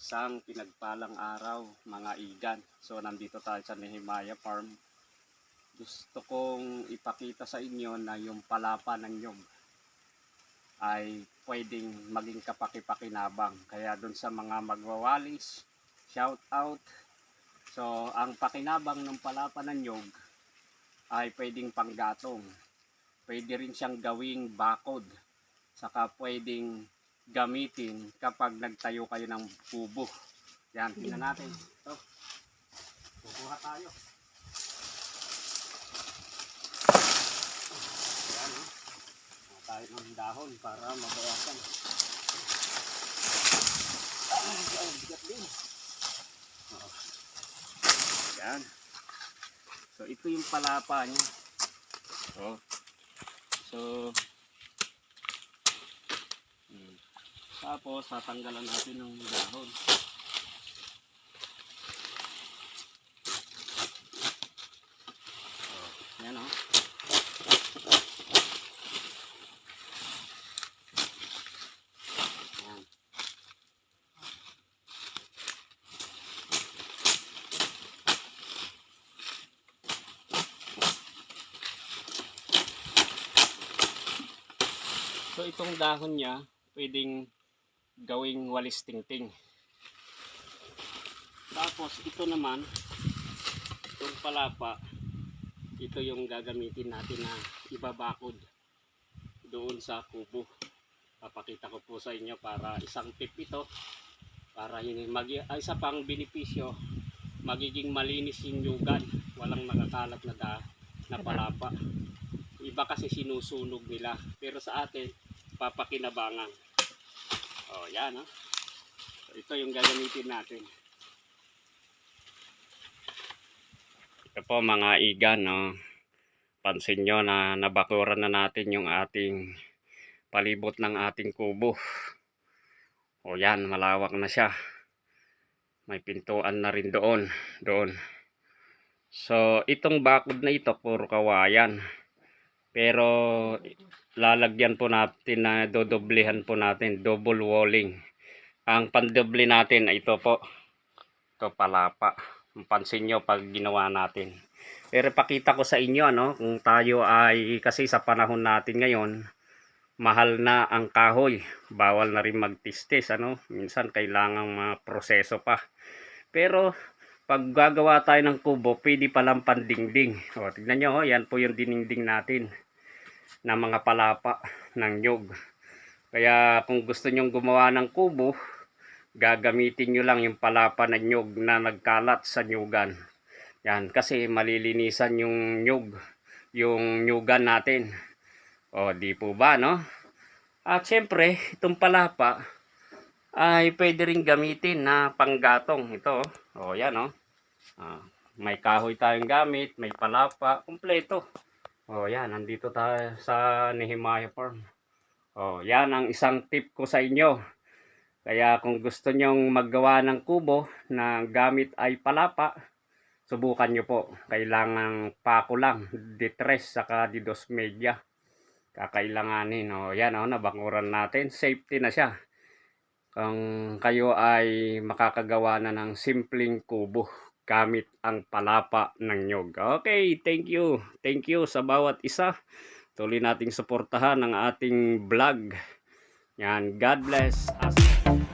Isang pinagpalang araw, mga igan. So, nandito tayo sa Nehemiah Farm. Gusto kong ipakita sa inyo na yung palapa ng nyog ay pwedeng maging kapaki-pakinabang. Kaya dun sa mga magwawalis, shout out. So, ang pakinabang ng palapa ng nyog ay pwedeng panggatong. Pwede rin siyang gawing bakod. Saka pwedeng gamitin kapag nagtayo kayo ng kubo. Yan, tingnan natin. Ito. Kukuha tayo. Yan, oh. Kuha tayo ng dahon para mabawasan. Ay, bigat din. Yan. So, ito yung palapa niya. Oh. So, tapos tatanggalan natin ng dahon. Oh, yan oh. Yan. So itong dahon niya, pwedeng gawing walis tingting. Tapos ito naman, itong palapa, ito yung gagamitin natin na ibabakod doon sa kubo. Papakita ko po sa inyo para isang tip ito para hindi mag ay, isa pang benepisyo magiging malinis yung yugan walang nakakalat na da, na palapa iba kasi sinusunog nila pero sa atin papakinabangan oh yan oh. So, ito yung gagamitin natin. Ito po mga igan no? Pansin nyo na nabakuran na natin yung ating palibot ng ating kubo. O yan malawak na siya. May pintuan na rin doon doon. So itong bakod na ito puro kawayan. Pero lalagyan po natin na dodoblehan po natin double walling. Ang pandoble natin ito po. Ito palapa. Pansin nyo pag ginawa natin. Pero pakita ko sa inyo ano kung tayo ay kasi sa panahon natin ngayon mahal na ang kahoy. Bawal na rin magtistis ano. Minsan kailangan mga proseso pa. Pero pag gagawa tayo ng kubo pwede palang pandingding. O tignan nyo oh, yan po yung diningding natin na mga palapa ng nyog kaya kung gusto nyong gumawa ng kubo gagamitin nyo lang yung palapa ng nyog na nagkalat sa nyugan. Yan kasi malilinisan yung nyug yung nyugan natin. O di po ba no? At syempre itong palapa ay pwede rin gamitin na panggatong. Ito o yan o. Ah, may kahoy tayong gamit may palapa kumpleto o yan nandito tayo sa Nehemiah Farm o yan ang isang tip ko sa inyo kaya kung gusto nyong maggawa ng kubo na gamit ay palapa subukan nyo po. Kailangan pako lang, ditres saka didos media. Kakailanganin. O yan o, nabanguran natin. Safety na siya. Kung kayo ay makakagawa na ng simpleng kubo gamit ang palapa ng nyog. Okay, thank you. Thank you sa bawat isa. Tuloy nating suportahan ang ating vlog. Yan, God bless us.